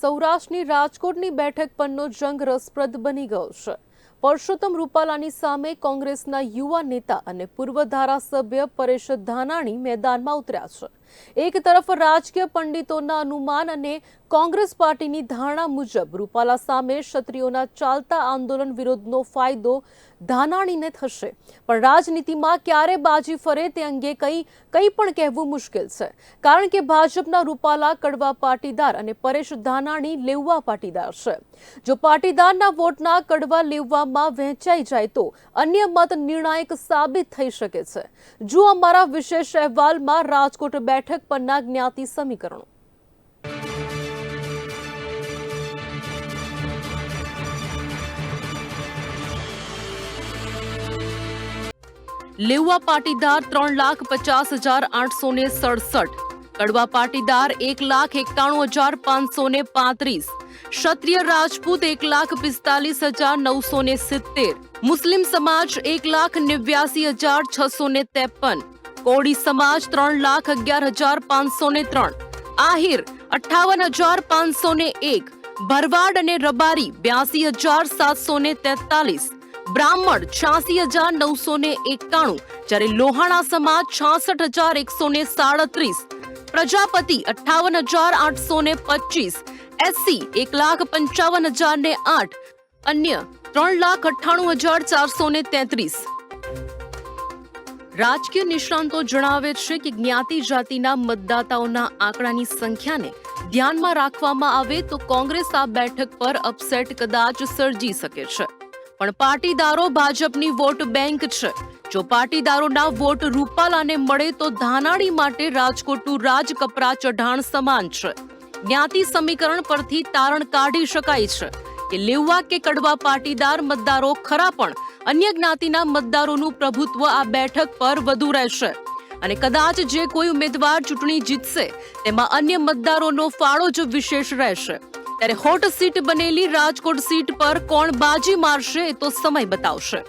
સૌરાષ્ટ્રની રાજકોટની બેઠક પરનો જંગ રસપ્રદ બની ગયો છે. પરસોત્તમ રૂપાલાની સામે કોંગ્રેસના યુવા નેતા અને પૂર્વ ધારાસભ્ય પરેશ ધાનાણી મેદાનમાં ઉતર્યા છે. એક તરફ રાજકીય પંડિતોના અનુમાન અને કોંગ્રેસ પાર્ટીની ધારણા મુજબ રૂપાલા સામે ક્ષત્રિયોના ચાલતા આંદોલન વિરોધનો ફાયદો ધાનાણીને થશે. પણ રાજનીતિમાં ક્યારે બાજી ફરે તે અંગે કંઈ કંઈ પણ કહેવું મુશ્કેલ છે. કારણ કે ભાજપના રૂપાલા કડવા પાટીદાર અને પરેશ ધાનાણી લેવવા પાટીદાર છે. જો પાટીદારના વોટના કડવા લેવવામાં વહેંચાઈ જાય તો અન્ય મત નિર્ણાયક સાબિત થઈ શકે છે. જો અમારા વિશેષ અહેવાલમાં રાજકોટ બેઠક પરના જ્ઞાતિ સમીકરણો લેવા પાટીદાર ત્રણ લાખ પચાસ હજાર આઠસો ને સડસઠ કડવા પાટીદાર એક લાખ એકાણું હજાર પાંચસો ને પાંત્રીસ ક્ષત્રિય રાજપૂત એક લાખ પિસ્તાલીસ હજાર નવસો ને સિત્તેર મુસ્લિમ સમાજ એક લાખ નેવ્યાસી હજાર છસો ને ત્રેપન કોળી સમાજ ત્રણ લાખ અગિયાર હજાર પાંચસો ને ત્રણ આહિર અઠાવન હજાર પાંચસો ને એક ભરવાડ અને રબારી બ્યાસી હજાર સાતસો ને તેતાલીસ બ્રાહ્મણ છ્યાસી હજાર નવસો ને એકાણું જ્યારે લોહાણા સમાજ છાસઠ હજાર એકસો ને સાડત્રીસ પ્રજાપતિ અઠાવન હજાર આઠસો ને પચીસ એસસી એક લાખ પંચાવન હજાર ને આઠ અન્ય ત્રણ લાખ અઠ્ઠાણું હજાર ચારસો ને તેત્રીસ રાજકીય નિષ્ણાંતો જણાવે છે કે જ્ઞાતિ જાતિના મતદાતાઓના આંકડાની સંખ્યાને ધ્યાનમાં રાખવામાં આવે તો કોંગ્રેસ આ બેઠક પર અપસેટ કદાચ સર્જી શકે છે. પણ પાટીદારો ભાજપની વોટ બેંક છે. જો પાટીદારોના વોટ રૂપાલાને મળે તો ધાનાણી માટે રાજકોટનું રાજકપરા ચઢાણ સમાન છે. જ્ઞાતિ સમીકરણ પરથી તારણ કાઢી શકાય છે. કે લેવવા કે કડવા પાટીદાર મતદારો ખરા પણ અન્ય જ્ઞાતિના મતદારોનું પ્રભુત્વ આ બેઠક પર વધુ રહેશે. અને કદાચ જે કોઈ ઉમેદવાર ચૂંટણી જીતશે, તેમાં અન્ય મતદારોનો ફાળો જ વિશેષ રહેશે. ત્યારે હોટ સીટ બનેલી રાજકોટ સીટ પર કોણ બાજી મારશે એ તો સમય બતાવશે.